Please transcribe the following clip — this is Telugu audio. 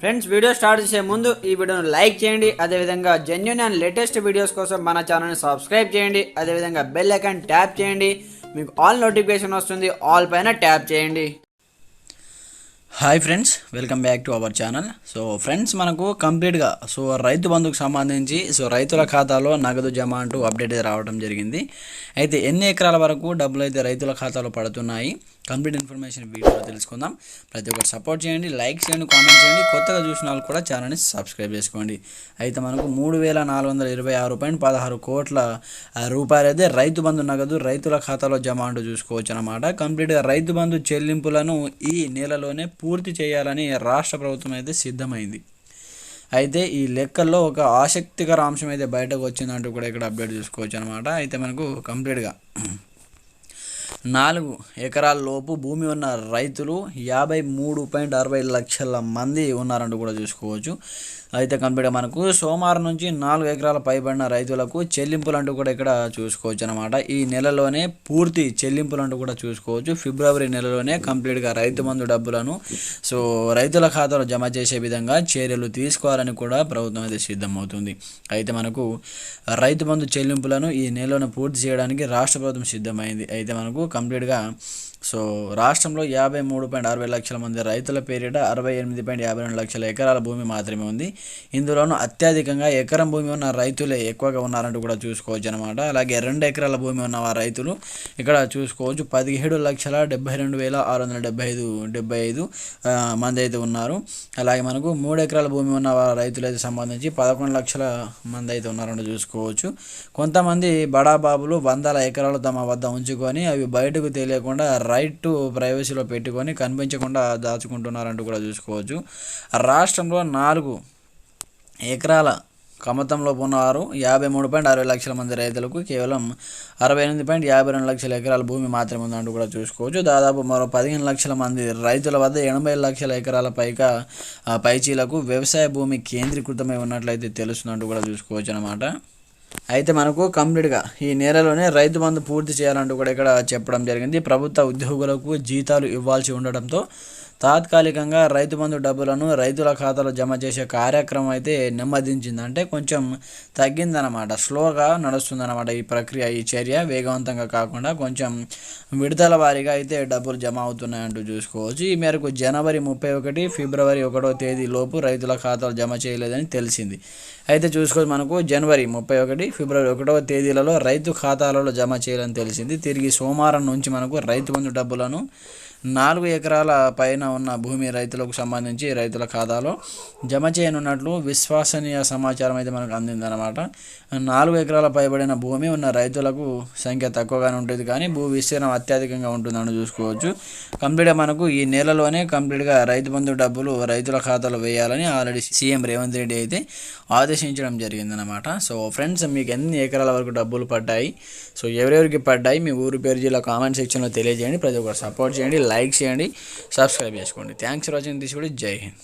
ఫ్రెండ్స్ వీడియో స్టార్ట్ చేసే ముందు ఈ వీడియోను లైక్ చేయండి. అదేవిధంగా జెన్యున్ అండ్ లేటెస్ట్ వీడియోస్ కోసం మన ఛానల్ని సబ్స్క్రైబ్ చేయండి. అదేవిధంగా బెల్ ఐకాన్ ట్యాప్ చేయండి. మీకు ఆల్ నోటిఫికేషన్ వస్తుంది. ఆల్ పైన ట్యాప్ చేయండి. Hi friends welcome back to our channel so friends మనకు కంప్లీట్గా సో రైతు బంధుకు సంబంధించి సో రైతుల ఖాతాలో నగదు జమ అంటూ అప్డేట్ రావడం జరిగింది. అయితే ఎన్ని ఎకరాల వరకు డబ్బులు అయితే రైతుల ఖాతాలో పడుతున్నాయి? కంప్లీట్ ఇన్ఫర్మేషన్ వీడియోలో తెలుసుకుందాం. ప్రతి ఒక్కరు సపోర్ట్ చేయండి లైక్ చేయండి కామెంట్ చేయండి. కొత్తగా చూసిన వాళ్ళు కూడా ఛానల్ని సబ్స్క్రైబ్ చేసుకోండి. అయితే మనకు మూడు వేల నాలుగు వందల ఇరవై ఆరు పాయింట్ పదహారు కోట్ల రూపాయలు అయితే రైతు బంధు నగదు రైతుల ఖాతాలో జమ అంటూ చూసుకోవచ్చు అనమాట కంప్లీట్గా రైతు బంధు చెల్లింపులను ఈ నెలలోనే పూర్తి చేయాలని రాష్ట్ర ప్రభుత్వం అయితే సిద్ధమైంది. అయితే ఈ లెక్కల్లో ఒక ఆసక్తికర అంశం అయితే బయటకు వచ్చిందంటూ కూడా ఇక్కడ అప్డేట్ చూసుకోవచ్చు అనమాట అయితే మనకు కంప్లీట్గా నాలుగు ఎకరాల లోపు భూమి ఉన్న రైతులు యాభై మూడు పాయింట్ అరవై లక్షల మంది ఉన్నారంటూ కూడా చూసుకోవచ్చు. అయితే కంప్లీట్గా మనకు సోమవారం నుంచి నాలుగు ఎకరాల పైబడిన రైతులకు చెల్లింపులు అంటూ కూడా ఇక్కడ చూసుకోవచ్చు అనమాట ఈ నెలలోనే పూర్తి చెల్లింపులు అంటూ కూడా చూసుకోవచ్చు. ఫిబ్రవరి నెలలోనే కంప్లీట్గా రైతు మందు డబ్బులను సో రైతుల ఖాతాలో జమ చేసే విధంగా చర్యలు తీసుకోవాలని కూడా ప్రభుత్వం అయితే సిద్ధమవుతుంది. అయితే మనకు రైతు బంధు చెల్లింపులను ఈ నెలలోనే పూర్తి చేయడానికి రాష్ట్ర ప్రభుత్వం సిద్ధమైంది. అయితే మనకు కంప్లీట్గా సో రాష్ట్రంలో యాభై మూడు పాయింట్ అరవై లక్షల మంది రైతుల పేరిట అరవై ఎనిమిది పాయింట్ యాభై రెండు లక్షల ఎకరాల భూమి మాత్రమే ఉంది. ఇందులోనూ అత్యధికంగా ఎకరం భూమి ఉన్న రైతులే ఎక్కువగా ఉన్నారంటూ కూడా చూసుకోవచ్చు అనమాట అలాగే రెండు ఎకరాల భూమి ఉన్న వారు రైతులు ఇక్కడ చూసుకోవచ్చు. పదిహేడు లక్షల డెబ్బై రెండు వేల ఆరు వందల డెబ్బై ఐదు డెబ్బై ఐదు మంది అయితే ఉన్నారు. అలాగే మనకు మూడు ఎకరాల భూమి ఉన్న రైతులైతే సంబంధించి పదకొండు లక్షల మంది అయితే ఉన్నారంటూ చూసుకోవచ్చు. కొంతమంది బడాబాబులు వందల ఎకరాలు తమ వద్ద ఉంచుకొని అవి బయటకు తెలియకుండా రైట్ టు ప్రైవసీలో పెట్టుకొని కనిపించకుండా దాచుకుంటున్నారంటూ కూడా చూసుకోవచ్చు. రాష్ట్రంలో నాలుగు ఎకరాల కమతంలో ఉన్నవారు యాభై మూడు పాయింట్ అరవై లక్షల మంది రైతులకు కేవలం అరవై ఎనిమిది పాయింట్ యాభై రెండు లక్షల ఎకరాల భూమి మాత్రమే ఉందంటూ కూడా చూసుకోవచ్చు. దాదాపు మరో పదిహేను లక్షల మంది రైతుల వద్ద ఎనభై లక్షల ఎకరాల పైగా పైచీలకు వ్యవసాయ భూమి కేంద్రీకృతమై ఉన్నట్లయితే తెలుస్తుందంటూ కూడా చూసుకోవచ్చు అనమాట అయితే మనకు కంప్లీట్గా ఈ నెలలోనే రైతు బంధు పూర్తి చేయాలంటూ కూడా ఇక్కడ చెప్పడం జరిగింది. ప్రభుత్వ ఉద్యోగులకు జీతాలు ఇవ్వాల్సి ఉండడంతో తాత్కాలికంగా రైతు బంధు డబ్బులను రైతుల ఖాతాలో జమ చేసే కార్యక్రమం అయితే నెమ్మదించింది. అంటే కొంచెం తగ్గిందనమాట స్లోగా నడుస్తుందన్నమాట ఈ ప్రక్రియ ఈ చర్య. వేగవంతంగా కాకుండా కొంచెం విడుదల వారీగా అయితే డబ్బులు జమ అవుతున్నాయంటూ చూసుకోవచ్చు. ఈ మేరకు జనవరి ముప్పై ఒకటి ఫిబ్రవరి ఒకటో తేదీ లోపు రైతుల ఖాతాలు జమ చేయలేదని తెలిసింది. అయితే చూసుకోవచ్చు మనకు జనవరి ముప్పై ఒకటి ఫిబ్రవరి ఒకటవ తేదీలలో రైతు ఖాతాలలో జమ చేయాలని తెలిసింది. తిరిగి సోమవారం నుంచి మనకు రైతు బంధు డబ్బులను నాలుగు ఎకరాల పైన ఉన్న భూమి రైతులకు సంబంధించి రైతుల ఖాతాలో జమ చేయనున్నట్లు విశ్వసనీయ సమాచారం అయితే మనకు అందిందనమాట నాలుగు ఎకరాల పైబడిన భూమి ఉన్న రైతులకు సంఖ్య తక్కువగానే ఉంటుంది కానీ భూ విస్తీర్ణం అత్యధికంగా ఉంటుందని చూసుకోవచ్చు. కంప్లీట్గా మనకు ఈ నెలలోనే కంప్లీట్గా రైతు బంధు డబ్బులు రైతుల ఖాతాలో వేయాలని ఆల్రెడీ సీఎం రేవంత్ రెడ్డి అయితే ఆదేశించడం జరిగిందనమాట సో ఫ్రెండ్స్ మీకు ఎన్ని ఎకరాల వరకు డబ్బులు పడ్డాయి? సో ఎవరెవరికి పడ్డాయి? మీ ఊరు పేరు జిల్లా కామెంట్ సెక్షన్లో తెలియజేయండి. ప్రతి ఒక్కరు సపోర్ట్ చేయండి లైక్ చేయండి సబ్స్క్రైబ్ చేసుకోండి. Thanks for watching. This video. జై హింద్.